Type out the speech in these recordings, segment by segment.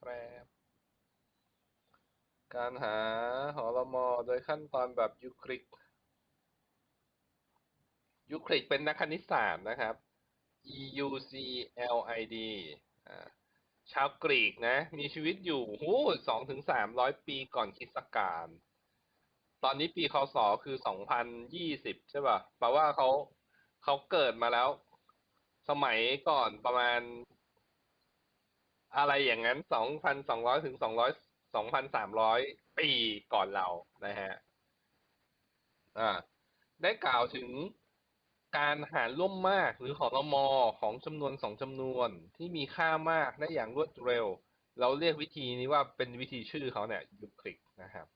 แปรบการหาหอรมอโดยขั้นตอนแบบยูคลิดยูคลิดเป็นนักคณิตศาสตร์นะครับ E U C L I D ชาวกรีกนะ มีชีวิตอยู่หูสองถึงสามร้อยปีก่อนคริสตกาลตอนนี้ปีคศคือสองพันยี่สิบใช่ป่ะแปลว่าเขาเขาเกิดมาแล้ว สมัยก่อนประมาณ อะไรอย่างนั้นสองพันสองร้อยถึงสองร้อยสองพันสามร้อยปีก่อนเรานะฮะอ่าได้กล่าวถึงการหารร่วมมากหรือหอรมอของจำนวนสองจำนวนที่มีค่ามากได้อย่างรวดเร็ว เราเรียกวิธีนี้ว่าเป็นวิธีชื่อเขาเนี่ยยูคลิดนะครับ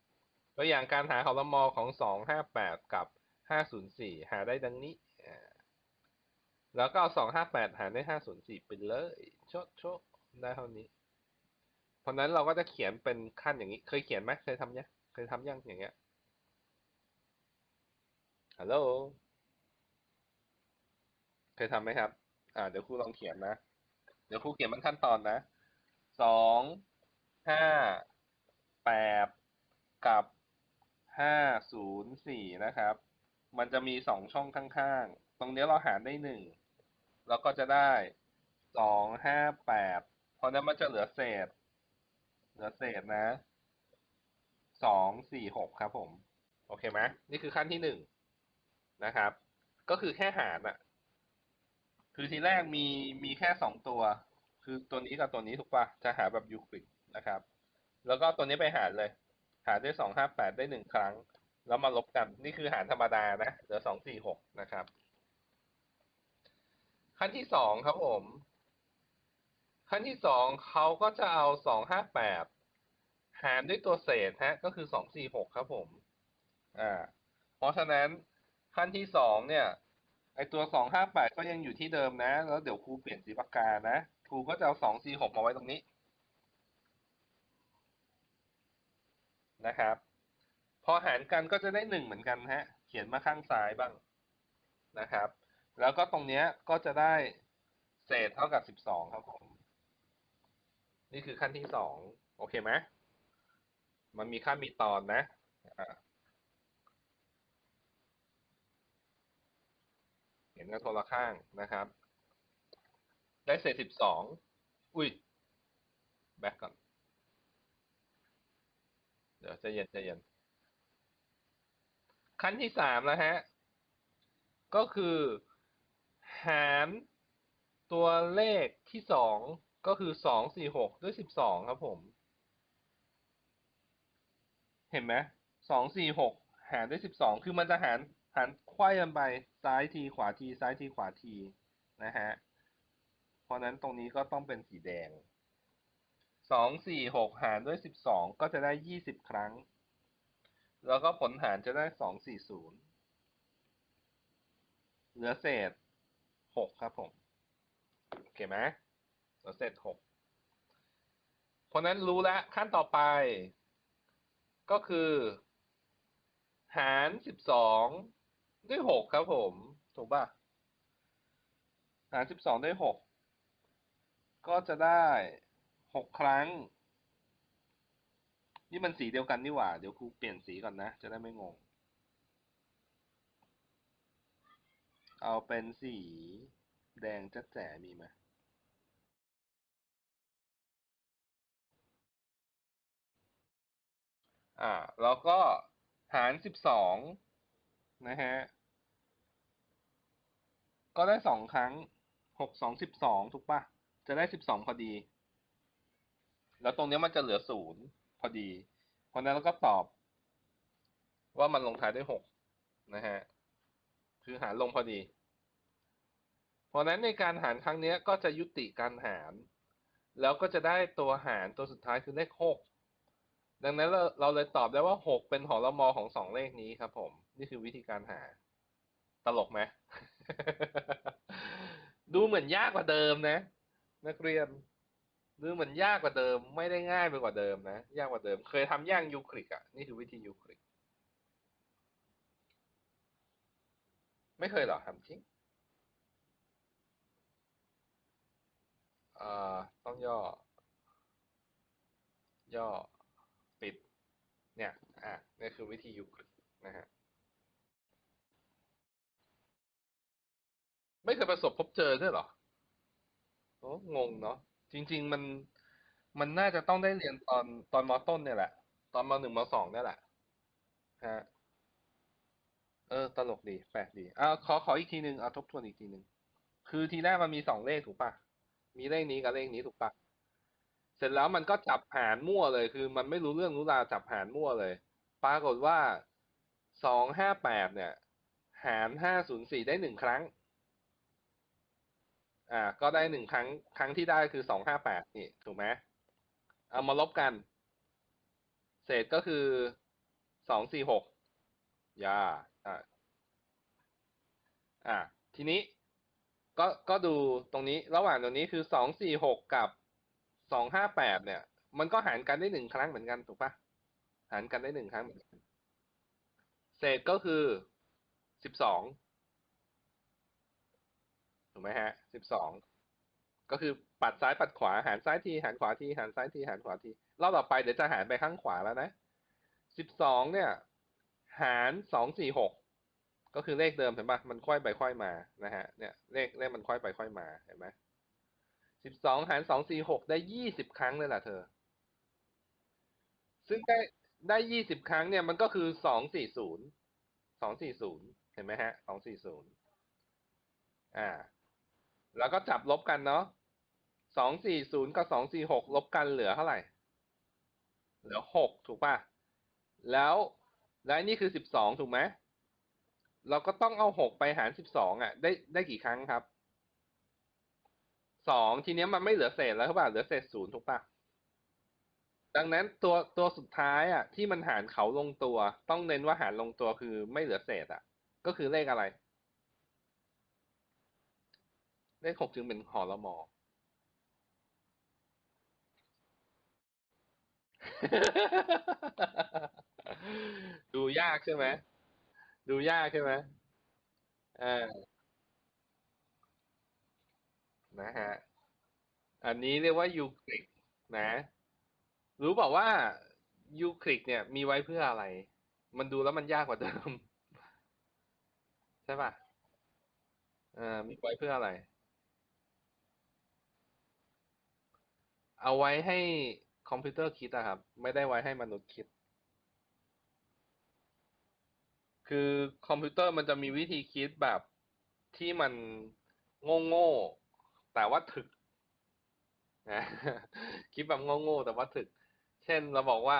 ตัวอย่างการหาหอรมอของสองห้าแปดกับห้าศูนย์สี่หาได้ดังนี้แล้วก็เอาสองห้าแปดหารได้ห้าศูนย์สี่ไปเลยชดชด ได้เท่านี้ เพราะนั้นเราก็จะเขียนเป็นขั้นอย่างนี้ เคยเขียนไหมเคยทำยังเคยทำยังอย่างเงี้ยฮัลโหลเคยทำไหมครับ อ่า เดี๋ยวครูลองเขียนนะ เดี๋ยวครูเขียนเป็นขั้นตอนนะสองห้าแปดกับห้าศูนย์สี่นะครับ มันจะมีสองช่องข้างๆ ตรงนี้เราหารได้หนึ่งเราก็จะได้สองห้าแปด ราะนั้นมันจะเหลือเศษ เหลือเศษนะสองสี่หกครับผม โอเคไหมนี่คือขั้นที่หนึ่งนะครับ ก็คือแค่หารอะคือทีแรกมีมีแค่สองตัว คือตัวนี้กับตัวนี้ถูกปะจะหาแบบยูคลิดนะครับ แล้วก็ตัวนี้ไปหารเลย หารได้สองห้าแปดได้หนึ่งครั้ง แล้วมาลบกัน นี่คือหารธรรมดานะ เหลือสองสี่หกนะครับ ขั้นที่สองครับผม ขั้นที่สองเขาก็จะเอาสองห้าแปดหารด้วยตัวเศษฮะ ก็คือสองสี่หกครับผม อ่า เพราะฉะนั้นขั้นที่สองเนี่ย ไอตัวสองห้าแปดก็ยังอยู่ที่เดิมนะ แล้วเดี๋ยวครูเปลี่ยนสีปากกานะ ครูก็จะเอาสองสี่หกมาไว้ตรงนี้นะครับ พอหารกันก็จะได้หนึ่งเหมือนกันฮะ เขียนมาข้างซ้ายบ้างนะครับ แล้วก็ตรงเนี้ยก็จะได้เศษเท่ากับสิบสองครับผม นี่คือขั้นที่สองโอเคไหมมันมีขั้นมีตอนนะเห็นกันโทรข้างนะครับ ได้เศษสิบสองอุ้ยแบ็กก่อน เดี๋ยวใจเย็นใจเย็น ขั้นที่สามแล้วฮะ ก็คือ หารตัวเลขที่สอง ก็คือสองสี่หกด้วยสิบสองครับผม เห็นไหมสองสี่หกหารด้วยสิบสองคือมันจะหารหารไขว้กันไปซ้ายทีขวาทีซ้ายทีขวาทีนะฮะ เพราะนั้นตรงนี้ก็ต้องเป็นสีแดงสองสี่หกหารด้วยสิบสองก็จะได้ยี่สิบครั้ง แล้วก็ผลหารจะได้สองสี่ศูนย์เหลือเศษหกครับผม โอเคไหม เหลือเศษหกเพราะนั้นรู้แล้วขั้นต่อไป ก็คือ หารสิบสองด้วยหกครับผม ถูกป่ะ หารสิบสองด้วยหกก็จะได้หกครั้ง นี่มันสีเดียวกันนี่หว่า เดี๋ยวครูเปลี่ยนสีก่อนนะ จะได้ไม่งง เอาเป็นสีแดงจัดแจ๋มีไหม อ่า แล้วก็หารสิบสองนะฮะ ก็ได้สองครั้งหกสองสิบสองถูกปะจะได้สิบสองพอดี แล้วตรงนี้มันจะเหลือศูนย์พอดี เพราะนั้นเราก็ตอบ ว่ามันลงท้ายด้วยหกนะฮะ คือหารลงพอดี เพราะนั้นในการหารครั้งนี้ก็จะยุติการหาร แล้วก็จะได้ตัวหารตัวสุดท้ายคือเลขหก ดังนั้นเราเราเลยตอบได้ว่าหกเป็นหอรมอของสองเลขนี้ครับ ผม นี่คือวิธีการหา ตลกไหมดูเหมือนยากกว่าเดิมนะ นักเรียนดูเหมือนยากกว่าเดิม ไม่ได้ง่ายไปกว่าเดิมนะยากกว่าเดิม เคยทำย่างยูคลิกอะนี่คือวิธียูคลิกไม่เคยเหรอทำจริงอ่าต้องย่อ ย่อ เนี่ย อะนี่คือวิธียูคลิดนะฮะ ไม่เคยประสบพบเจอด้วยหรอ โอ้งงเนาะ จริง ๆ มัน มันน่าจะต้องได้เรียนตอนตอนมต้นเนี่ยแหละ ตอนมหนึ่งมสองเนี่ยแหละ ฮะ เออ ตลกดี แปลกดีอ่าขอ ขออีกทีหนึ่งเอาทบทวนอีกทีหนึ่ง คือทีแรกมันมีสองเลขถูกปะมีเลขนี้กับเลขนี้ถูกปะ เสร็จแล้วมันก็จับหารมั่วเลย คือมันไม่รู้เรื่องรู้ราวจับหารมั่วเลย ปรากฏว่าสองห้าแปดเนี่ย หารห้าศูนย์สี่ได้หนึ่งครั้ง อ่า ก็ได้หนึ่งครั้ง ครั้งที่ได้คือสองห้าแปดนี่ถูกไหมเอามาลบกัน เศษก็คือสองสี่หกยาอ่าอ่าทีนี้ก็ก็ดูตรงนี้ระหว่างตรงนี้คือสองสี่หกกับ สองห้าแปดเนี่ย มันก็หารกันได้หนึ่งครั้งเหมือนกันถูกปะหารกันได้หนึ่งครั้งเหมือนกันเศษก็คือสิบสองถูกไหมฮะสิบสองก็คือปัดซ้ายปัดขวาหารซ้ายทีหารขวาทีหารซ้ายทีหารขวาทีรอบต่อไปเดี๋ยวจะหารไปข้างขวาแล้วนะสิบสองเนี่ย หารสองสี่หกก็คือเลขเดิมเห็นปะมันค่อยไปค่อยมานะฮะเนี่ยเลขเลขมันค่อยไปค่อยมาเห็นไหม สิบสองหารสองสี่หกได้ยี่สิบครั้งเลยล่ะเธอ ซึ่งได้ได้ยี่สิบครั้งเนี่ยมันก็คือสองสี่ศูนย์สองสี่ศูนย์เห็นไหมฮะสองสี่ศูนย์อ่า แล้วก็จับลบกันเนาะสองสี่ศูนย์กับสองสี่หกลบกันเหลือเท่าไหร่ เหลือหกถูกป่ะ แล้วแล้วนี่คือสิบสองถูกไหม เราก็ต้องเอาหกไปหารสิบสองอะ ได้ได้กี่ครั้งครับ สองทีเนี้ยมันไม่เหลือเศษแล้วครับป่ะเหลือเศษศูนย์ถูกป่ะดังนั้นตัวตัวสุดท้ายอะ ที่มันหารเขาลงตัว ต้องเน้นว่าหารลงตัวคือไม่เหลือเศษอะ ก็คือเลขอะไร เลขหกจึงเป็นหอละมอดูยากใช่ไหม ดูยากใช่ไหมอ่า นะฮะ อันนี้เรียกว่ายูคลิกนะ รู้บอกว่ายูคลิกเนี่ย มีไว้เพื่ออะไร มันดูแล้วมันยากกว่าเดิม ใช่ป่ะเอ่ามีไว้เพื่ออะไร เอาไว้ให้คอมพิวเตอร์คิดอะครับ ไม่ได้ไว้ให้มนุษย์คิด คือคอมพิวเตอร์มันจะมีวิธีคิดแบบที่มันโง่ๆ แต่ว่าถึกนะคิดแบบโง่ๆแต่ว่าถึก เช่นเราบอกว่า